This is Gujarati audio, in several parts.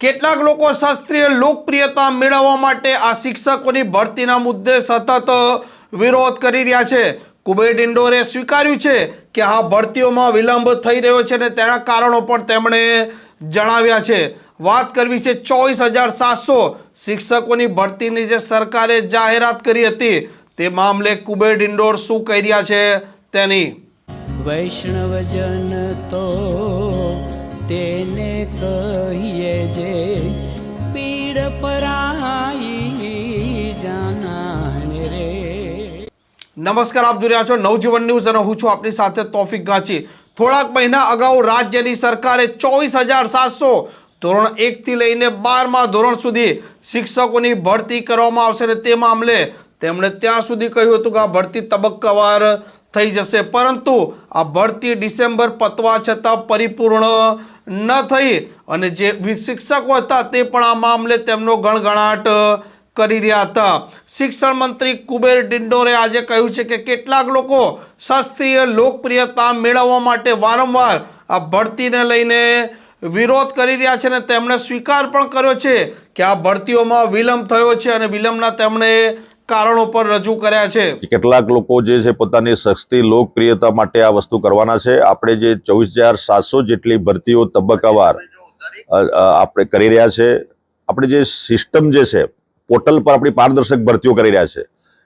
કેટલાક લોકો શાસ્ત્રીય લોકપ્રિયતા મેળવવા માટે આ શિક્ષકોની ભરતીના મુદ્દે સતત વિરોધ કરી રહ્યા છે. કુબેર ઇન્ડોરે સ્વીકાર્યું છે કે આ ભરતીઓમાં વિલંબ થઈ રહ્યો છે અને તેના કારણો પણ તેમણે જણાવ્યા છે. વાત કરવી છે ચોવીસ હજાર સાતસો શિક્ષકોની ભરતીની જે સરકારે જાહેરાત કરી હતી, તે મામલે કુબેર ઇન્ડોર શું કહી રહ્યા છે તેની? વૈષ્ણવજન તો તેને કહીએ જે પીડ પરાઈ જાનાને રે. નમસ્કાર, આપ જોઈ રહ્યા છો નવજીવન ન્યૂઝ અને હું છું આપની સાથે તોફિક ગાંચી. થોડાક મહિના અગાઉ રાજ્યની સરકારે ચોવીસ હજાર સાતસો ધોરણ એકથી લઈને બારમા ધોરણ સુધી શિક્ષકોની ભરતી કરવામાં આવશે અને તે મામલે તેમણે ત્યાં સુધી કહ્યું હતું કે આ ભરતી તબક્કાવાર થઈ જશે. પરંતુ આ ભરતી ડિસેમ્બર પતવા છતાં પરિપૂર્ણ ન થઈ અને જે શિક્ષકો હતા તે પણ આ મામલે તેમનો ગણગણાટ કરી રહ્યા હતા. શિક્ષણ મંત્રી કુબેર ડિંડોરે આજે કહ્યું છે કે કેટલાક લોકો શાસ્ત્રીય લોકપ્રિયતા મેળવવા માટે વારંવાર આ ભરતીને લઈને વિરોધ કરી રહ્યા છે અને તેમણે સ્વીકાર પણ કર્યો છે કે આ ભરતીઓમાં વિલંબ થયો છે અને વિલંબના તેમણે કારણો પર રજૂ કર્યા છે. કેટલાક લોકો જે છે પોતાની સસ્તી લોકપ્રિયતા માટે આ વસ્તુ કરવાના છે. આપણે જે ચોવીસ હજાર સાતસો જેટલી ભરતીઓ તબક્કાવાર આપણે કરી રહ્યા છે. આપણે જે સિસ્ટમ જે છે, પોર્ટલ પર આપણી પારદર્શક ભરતીઓ કરી રહ્યા છે.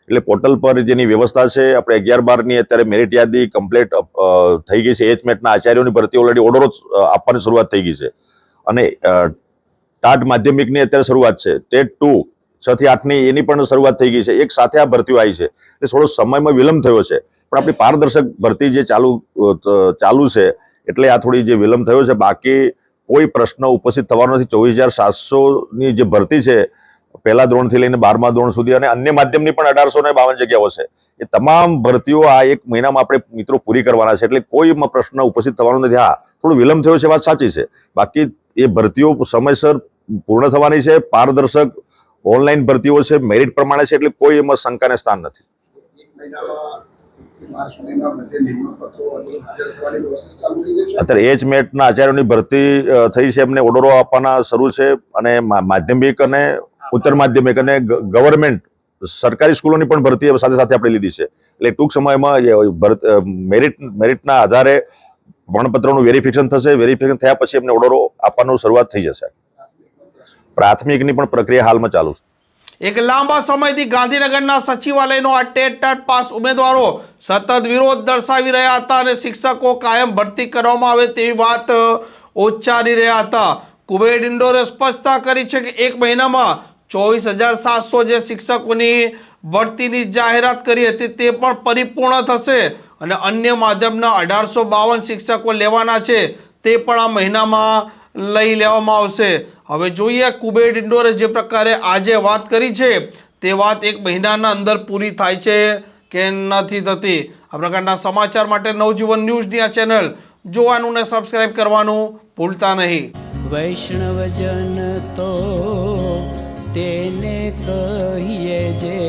એટલે પોર્ટલ પર જેની વ્યવસ્થા છે, આપણે અગિયાર બારની અત્યારે મેરિટ યાદી કમ્પ્લીટ થઈ ગઈ છે. એચ મેટના આચાર્યોની ભરતી ઓલરેડી ઓર્ડરો આપવાની શરૂઆત થઈ ગઈ છે. અને ટાટ માધ્યમિકની અત્યારે શરૂઆત છે. ટેટ ટુ છ થી આઠની એની પણ શરૂઆત થઈ ગઈ છે. એક સાથે આ ભરતીઓ આવી છે. એટલે થોડો સમયમાં વિલંબ થયો છે. પણ આપણી પારદર્શક ભરતી જે ચાલુ ચાલુ છે, એટલે આ થોડી જે વિલંબ થયો છે, બાકી કોઈ પ્રશ્ન ઉપસ્થિત થવાનો નથી. ચોવીસ હજાર સાતસોની જે ભરતી છે, પહેલા ધોરણથી લઈને બારમા ધોરણ સુધી અને અન્ય માધ્યમની પણ અઢારસો ને બાવન જગ્યાઓ છે. એ તમામ ભરતીઓ આ એક મહિનામાં આપણે મિત્રો પૂરી કરવાના છે. એટલે કોઈ પ્રશ્ન ઉપસ્થિત થવાનો નથી. હા, થોડો વિલંબ થયો છે, વાત સાચી છે. બાકી એ ભરતીઓ સમયસર પૂર્ણ થવાની છે. પારદર્શક ઓનલાઈન ભરતીઓ છે, મેરિટ પ્રમાણે છે, એટલે કોઈ એમાં શંકાને સ્થાન નથી. અત્યારે એજ મેટના આચાર્યોની ભરતી થઈ છે, એમને ઓર્ડરો આપવાના શરૂ છે, અને માધ્યમિક અને ઉત્તર માધ્યમિક અને ગવર્મેન્ટ સરકારી સ્કૂલોની પણ ભરતી સાથે સાથે આપણે લીધી છે. એટલે ટૂંક સમયમાં મેરિટ, મેરિટના આધારે પ્રમાણપત્રોનું વેરિફિકેશન થશે, વેરિફિકેશન થયા પછી એમને ઓર્ડરો આપવાનું શરૂઆત થઈ જશે. પ્રાથમિકની પણ પ્રક્રિયા હાલમાં ચાલુ છે. એક લાંબા સમયથી ગાંધીનગરના સચિવાલયનો આ ટેટ ટાટ પાસ ઉમેદવારો સતત વિરોધ દર્શાવી રહ્યા હતા અને શિક્ષકો કાયમ ભરતી કરવામાં આવે તેવી વાત ઉચ્ચારી રહ્યા હતા. કુબેર ઇન્ડોરે સ્પષ્ટતા કરી છે કે એક મહિનામાં ચોવીસ હજાર સાતસો જે શિક્ષકોની ભરતીની જાહેરાત કરી હતી તે પણ પરિપૂર્ણ થશે અને અન્ય માધ્યમના અઢારસો બાવન શિક્ષકો લેવાના છે. તે પણ આ મહિનામાં લઈ લેવામાં આવશે. હવે જોઈએ કુબેર ડિંડોરે જે પ્રકારે આજે વાત કરી છે, તે વાત એક મહિનાના અંદર પૂરી થાય છે કે નથી થતી. આ પ્રકારના સમાચાર માટે નવજીવન ન્યૂઝની આ ચેનલ જોવાનું ને સબસ્ક્રાઇબ કરવાનું ભૂલતા નહીં. વૈષ્ણવજન તો તેને કહીએ જે